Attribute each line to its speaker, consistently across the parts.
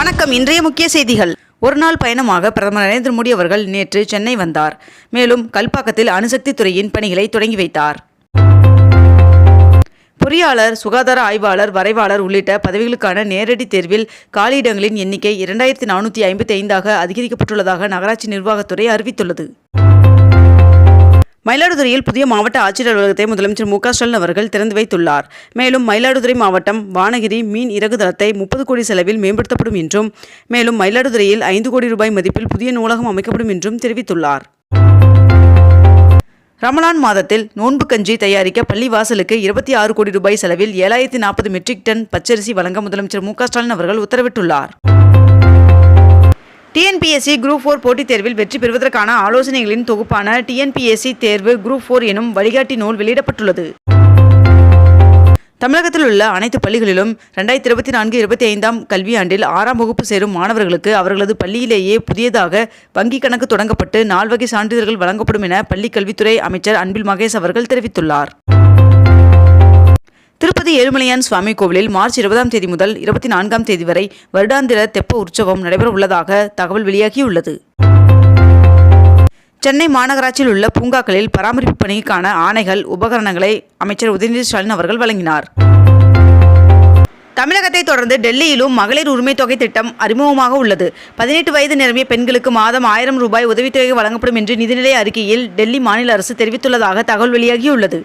Speaker 1: வணக்கம். இன்றைய முக்கிய செய்திகள். ஒருநாள் பயணமாக பிரதமர் நரேந்திர மோடி அவர்கள் நேற்று சென்னை வந்தார். மேலும் கல்பாக்கத்தில் அணுசக்தி துறையின் பணிகளை தொடங்கி வைத்தார். பொறியாளர் சுகாதார ஆய்வாளர் வரைவாளர் உள்ளிட்ட பதவிகளுக்கான நேரடி தேர்வில் காலியிடங்களின் எண்ணிக்கை இரண்டாயிரத்தி நானூற்றி ஐம்பத்தி ஐந்தாக அதிகரிக்கப்பட்டுள்ளதாக நகராட்சி நிர்வாகத்துறை அறிவித்துள்ளது. மயிலாடுதுறையில் புதிய மாவட்ட ஆட்சியர் அலுவலகத்தை முதலமைச்சர் மு க ஸ்டாலின் அவர்கள் திறந்து வைத்துள்ளார். மேலும் மயிலாடுதுறை மாவட்டம் வானகிரி மீன் இறகு தளத்தை முப்பது கோடி செலவில் மேம்படுத்தப்படும் என்றும் மேலும் மயிலாடுதுறையில் ஐந்து கோடி ரூபாய் மதிப்பில் புதிய நூலகம் அமைக்கப்படும் என்றும் தெரிவித்துள்ளார். ரமலான் மாதத்தில் நோன்பு கஞ்சி தயாரிக்க பள்ளி வாசலுக்கு இருபத்தி ஆறு கோடி ரூபாய் செலவில் ஏழாயிரத்தி நாற்பது மெட்ரிக் டன் பச்சரிசி வழங்க முதலமைச்சர் மு க ஸ்டாலின் அவர்கள் உத்தரவிட்டுள்ளார். டிஎன்பிஎஸ்சி குரூப் ஃபோர் போட்டித் தேர்வில் வெற்றி பெறுவதற்கான ஆலோசனைகளின் தொகுப்பான டிஎன்பிஎஸ்சி தேர்வு குரூப் ஃபோர் எனும் வழிகாட்டி நூல் வெளியிடப்பட்டுள்ளது. தமிழகத்தில் உள்ள அனைத்து பள்ளிகளிலும் ரெண்டாயிரத்தி இருபத்தி நான்கு இருபத்தி ஐந்தாம் கல்வியாண்டில் ஆறாம் வகுப்பு சேரும் மாணவர்களுக்கு அவர்களது பள்ளியிலேயே புதியதாக வங்கிக் கணக்கு தொடங்கப்பட்டு நால்வகை சான்றிதழ்கள் வழங்கப்படும் என பள்ளிக் கல்வித்துறை அமைச்சர் அன்பில் மகேஷ் அவர்கள் தெரிவித்துள்ளார். திருப்பதி ஏழுமலையான் சுவாமி கோவிலில் மார்ச் இருபதாம் தேதி முதல் இருபத்தி நான்காம் தேதி வரை வருடாந்திர தெப்ப உற்சவம் நடைபெற உள்ளதாக தகவல் வெளியாகியுள்ளது. சென்னை மாநகராட்சியில் உள்ள பூங்காக்களில் பராமரிப்பு பணிக்கான ஆணைகள் உபகரணங்களை அமைச்சர் உதயநிதி ஸ்டாலின் அவர்கள் வழங்கினார். தமிழகத்தை தொடர்ந்து டெல்லியிலும் மகளிர் உரிமை தொகை திட்டம் அறிமுகமாக உள்ளது. பதினெட்டு வயது நிரம்பிய பெண்களுக்கு மாதம் ஆயிரம் ரூபாய் உதவித்தொகை வழங்கப்படும் என்று நிதிநிலை அறிக்கையில் டெல்லி மாநில அரசு தெரிவித்துள்ளதாக தகவல் வெளியாகியுள்ளது.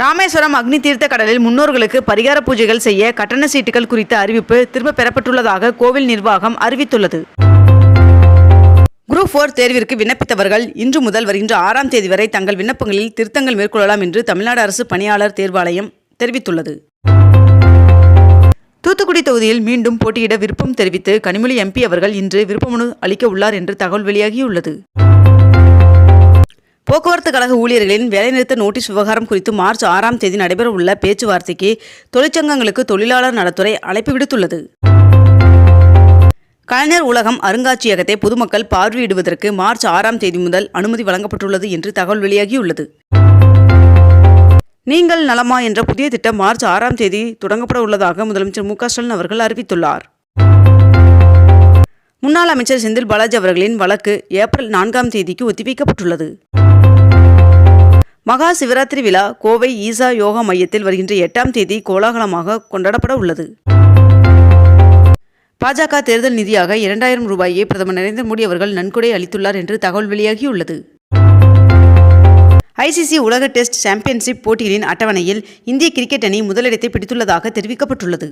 Speaker 1: ராமேஸ்வரம் அக்னி தீர்த்த கடலில் முன்னோர்களுக்கு பரிகார பூஜைகள் செய்ய கட்டண சீட்டுகள் குறித்த அறிவிப்பு திரும்ப பெறப்பட்டுள்ளதாக கோவில் நிர்வாகம் அறிவித்துள்ளது. குரூப் ஃபோர் தேர்விற்கு விண்ணப்பித்தவர்கள் இன்று முதல் வருகின்ற ஆறாம் தேதி வரை தங்கள் விண்ணப்பங்களில் திருத்தங்கள் மேற்கொள்ளலாம் என்று தமிழ்நாடு அரசு பணியாளர் தேர்வாணையம் தெரிவித்துள்ளது. தூத்துக்குடி தொகுதியில் மீண்டும் போட்டியிட விருப்பம் தெரிவித்து கனிமொழி எம்பி அவர்கள் இன்று விருப்பமனு அளிக்க உள்ளார் என்று தகவல் வெளியாகியுள்ளது. போக்குவரத்து கழக ஊழியர்களின் வேலைநிறுத்த நோட்டீஸ் விவகாரம் குறித்து மார்ச் ஆறாம் தேதி நடைபெறவுள்ள பேச்சுவார்த்தைக்கு தொழிற்சங்கங்களுக்கு தொழிலாளர் நலத்துறை அழைப்பு விடுத்துள்ளது. கலைஞர் உலகம் அருங்காட்சியகத்தை பொதுமக்கள் பார்வையிடுவதற்கு மார்ச் ஆறாம் தேதி முதல் அனுமதி வழங்கப்பட்டுள்ளது என்று தகவல் வெளியாகியுள்ளது. நீங்கள் நலமா என்ற புதிய திட்டம் மார்ச் ஆறாம் தேதி தொடங்கப்பட உள்ளதாக முதலமைச்சர் மு ஸ்டாலின் அவர்கள் அறிவித்துள்ளார். முன்னாள் அமைச்சர் செந்தில் பாலாஜி அவர்களின் வழக்கு ஏப்ரல் நான்காம் தேதிக்கு ஒத்திவைக்கப்பட்டுள்ளது. மகா சிவராத்திரி விழா கோவை ஈசா யோகா மையத்தில் வருகின்ற எட்டாம் தேதி கோலாகலமாக கொண்டாடப்பட உள்ளது. பாஜக தேர்தல் நிதியாக இரண்டாயிரம் ரூபாயை பிரதமர் நரேந்திர மோடி அவர்கள் நன்கொடை அளித்துள்ளார் என்று தகவல் வெளியாகியுள்ளது. ஐசிசி உலக டெஸ்ட் சாம்பியன்ஷிப் போட்டிகளின் அட்டவணையில் இந்திய கிரிக்கெட் அணி முதலிடத்தை பிடித்துள்ளதாக தெரிவிக்கப்பட்டுள்ளது.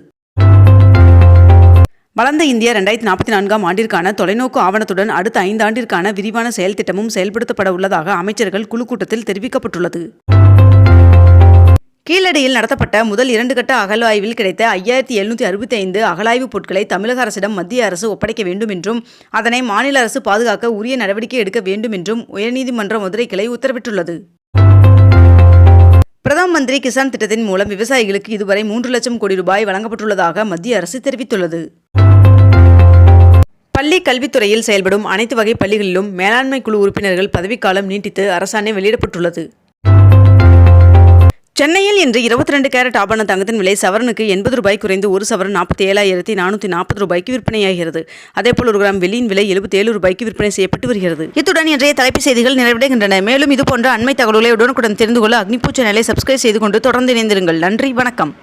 Speaker 1: வளர்ந்த இந்தியா ரெண்டாயிரத்தி நாற்பத்தி நான்காம் ஆண்டிற்கான தொலைநோக்கு ஆவணத்துடன் அடுத்த ஐந்தாண்டிற்கான விரிவான செயல் திட்டமும் செயல்படுத்தப்பட உள்ளதாக அமைச்சர்கள் குழு கூட்டத்தில் தெரிவிக்கப்பட்டுள்ளது. கீழடியில் நடத்தப்பட்ட முதல் இரண்டு கட்ட அகழாய்வில் கிடைத்த ஐயாயிரத்தி எழுநூற்றி அறுபத்தி ஐந்து அகழாய்வுப் பொருட்களை தமிழக அரசிடம் மத்திய அரசு ஒப்படைக்க வேண்டும் என்றும் அதனை மாநில அரசு பாதுகாக்க உரிய நடவடிக்கை எடுக்க வேண்டும் என்றும் உயர்நீதிமன்ற மதுரை கிளை உத்தரவிட்டுள்ளது. பிரதம மந்திரி கிசான் திட்டத்தின் மூலம் விவசாயிகளுக்கு இதுவரை மூன்று லட்சம் கோடி ரூபாய் வழங்கப்பட்டுள்ளதாக மத்திய அரசு தெரிவித்துள்ளது. பள்ளி கல்வித்துறையில் செயல்படும் அனைத்து வகை பள்ளிகளிலும் மேலாண்மை குழு உறுப்பினர்கள் பதவிக்காலம் நீட்டித்து அரசாணை வெளியிடப்பட்டுள்ளது. சென்னையில் இன்று இருபத்தி ரெண்டு கேரட் ஆபரண தங்கத்தின் விலை சவரனுக்கு எண்பது ரூபாய் குறைந்து ஒரு சவரன் நாற்பத்தி ஏழாயிரத்தி நானூற்றி நாற்பது ரூபாய்க்கு விற்பனையாகிறது. அதேபோல் ஒரு கிராம் வெள்ளியின் விலை எழுபத்தி ஏழு ரூபாய்க்கு விற்பனை செய்யப்பட்டு வருகிறது. இத்துடன் இன்றைய தலைப்புச் செய்திகள் நிறைவடைகின்றன. மேலும் இதுபோன்ற அண்மை தகவல்களை உடனுக்குடன் தெரிந்து கொள்ள அக்னிபூ சேனலை சப்ஸ்கிரைப் செய்து கொண்டு தொடர்ந்து இணைந்திருங்கள். நன்றி வணக்கம்.